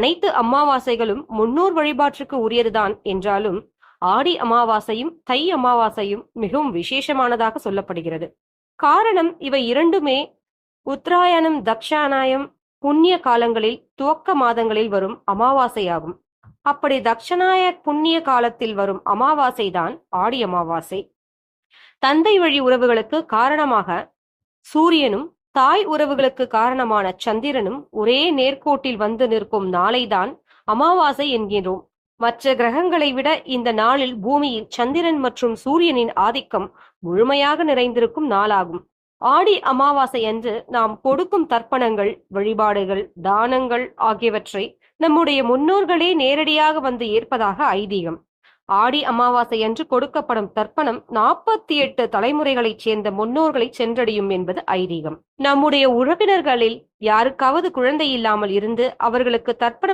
அனைத்து அமாவாசைகளும் முன்னோர் வழிபாட்டிற்கு உரியதுதான் என்றாலும் ஆடி அமாவாசையும் தை அமாவாசையும் மிகவும் விசேஷமானதாக சொல்லப்படுகிறது. காரணம் இவை இரண்டுமே உத்தராயணம் தக்ஷானாயம் புண்ணிய காலங்களில் துவக்க மாதங்களில் வரும் அமாவாசையாகும். அப்படி தக்ஷணாய புண்ணிய காலத்தில் வரும் அமாவாசை தான் ஆடி அமாவாசை. தந்தை வழி உறவுகளுக்கு காரணமாக சூரியனும் தாய் உறவுகளுக்கு காரணமான சந்திரனும் ஒரே நேர்கோட்டில் வந்து நிற்கும் நாளைதான் அமாவாசை என்கிறோம். மற்ற கிரகங்களை விட இந்த நாளில் பூமியில் சந்திரன் மற்றும் சூரியனின் ஆதிக்கம் முழுமையாக நிறைந்திருக்கும் நாளாகும். ஆடி அமாவாசை அன்று நாம் கொடுக்கும் தர்ப்பணங்கள் வழிபாடுகள் தானங்கள் ஆகியவற்றை நம்முடைய முன்னோர்களே நேரடியாக வந்து ஏற்பதாக ஐதீகம். ஆடி அமாவாசை அன்று கொடுக்கப்படும் தர்ப்பணம் நாற்பத்தி எட்டு தலைமுறைகளைச் சேர்ந்த முன்னோர்களை சென்றடையும் என்பது ஐதீகம். நம்முடைய உறவினர்களில் யாருக்காவது குழந்தை இல்லாமல் இருந்து அவர்களுக்கு தர்ப்பணம்